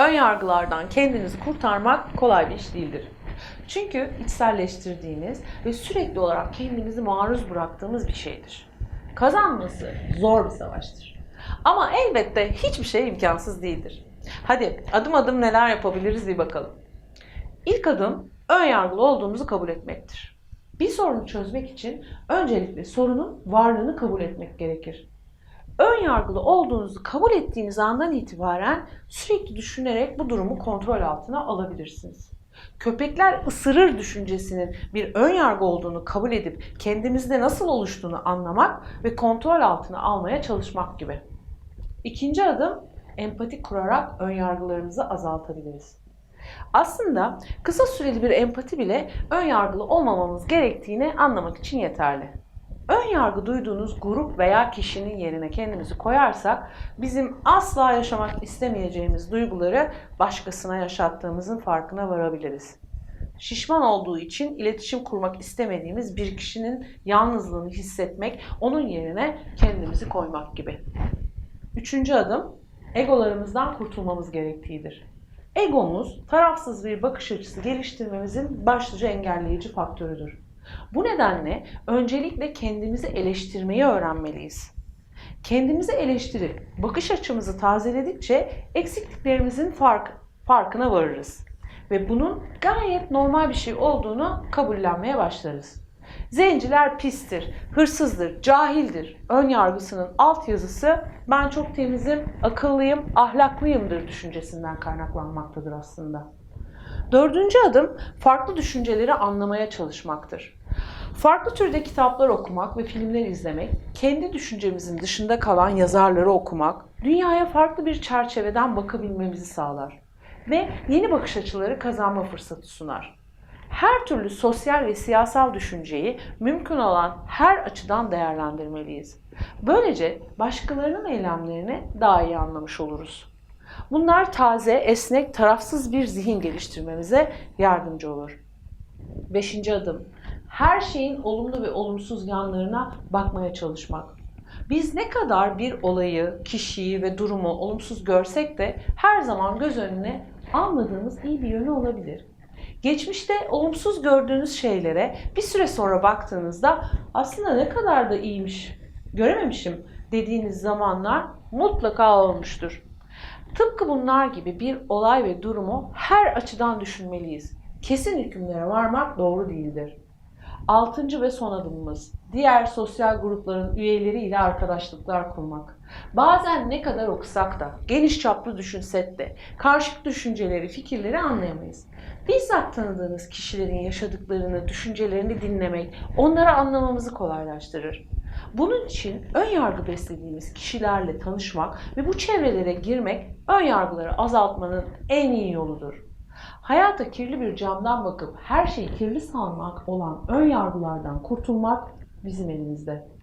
Ön yargılardan kendinizi kurtarmak kolay bir iş değildir. Çünkü içselleştirdiğiniz ve sürekli olarak kendinizi maruz bıraktığımız bir şeydir. Kazanması zor bir savaştır. Ama elbette hiçbir şey imkansız değildir. Hadi adım adım neler yapabiliriz bir bakalım. İlk adım ön yargılı olduğumuzu kabul etmektir. Bir sorunu çözmek için öncelikle sorunun varlığını kabul etmek gerekir. Ön yargılı olduğunuzu kabul ettiğiniz andan itibaren sürekli düşünerek bu durumu kontrol altına alabilirsiniz. Köpekler ısırır düşüncesinin bir ön yargı olduğunu kabul edip kendimizde nasıl oluştuğunu anlamak ve kontrol altına almaya çalışmak gibi. İkinci adım empati kurarak ön yargılarımızı azaltabiliriz. Aslında kısa süreli bir empati bile ön yargılı olmamamız gerektiğini anlamak için yeterli. Ön yargı duyduğunuz grup veya kişinin yerine kendimizi koyarsak bizim asla yaşamak istemeyeceğimiz duyguları başkasına yaşattığımızın farkına varabiliriz. Şişman olduğu için iletişim kurmak istemediğimiz bir kişinin yalnızlığını hissetmek, onun yerine kendimizi koymak gibi. Üçüncü adım egolarımızdan kurtulmamız gerektiğidir. Egomuz tarafsız bir bakış açısı geliştirmemizin başlıca engelleyici faktörüdür. Bu nedenle öncelikle kendimizi eleştirmeyi öğrenmeliyiz. Kendimizi eleştirip bakış açımızı tazeledikçe eksikliklerimizin fark, farkına varırız ve bunun gayet normal bir şey olduğunu kabullenmeye başlarız. Zenciler pistir, hırsızdır, cahildir. Ön yargısının altyazısı ben çok temizim, akıllıyım, ahlaklıyımdır düşüncesinden kaynaklanmaktadır aslında. Dördüncü adım farklı düşünceleri anlamaya çalışmaktır. Farklı türde kitaplar okumak ve filmler izlemek, kendi düşüncemizin dışında kalan yazarları okumak, dünyaya farklı bir çerçeveden bakabilmemizi sağlar ve yeni bakış açıları kazanma fırsatı sunar. Her türlü sosyal ve siyasal düşünceyi mümkün olan her açıdan değerlendirmeliyiz. Böylece başkalarının eylemlerini daha iyi anlamış oluruz. Bunlar taze, esnek, tarafsız bir zihin geliştirmemize yardımcı olur. Beşinci adım. Her şeyin olumlu ve olumsuz yanlarına bakmaya çalışmak. Biz ne kadar bir olayı, kişiyi ve durumu olumsuz görsek de her zaman göz önüne almadığımız iyi bir yönü olabilir. Geçmişte olumsuz gördüğünüz şeylere bir süre sonra baktığınızda aslında ne kadar da iyiymiş, görememişim dediğiniz zamanlar mutlaka olmuştur. Tıpkı bunlar gibi bir olay ve durumu her açıdan düşünmeliyiz. Kesin hükümlere varmak doğru değildir. Altıncı ve son adımımız diğer sosyal grupların üyeleriyle arkadaşlıklar kurmak. Bazen ne kadar okusak da, geniş çaplı düşünsek de karşıt düşünceleri, fikirleri anlayamayız. Bizzat tanıdığınız kişilerin yaşadıklarını, düşüncelerini dinlemek onları anlamamızı kolaylaştırır. Bunun için ön yargı beslediğimiz kişilerle tanışmak ve bu çevrelere girmek ön yargıları azaltmanın en iyi yoludur. Hayata kirli bir camdan bakıp her şeyi kirli sanmak olan ön yargılardan kurtulmak bizim elimizde.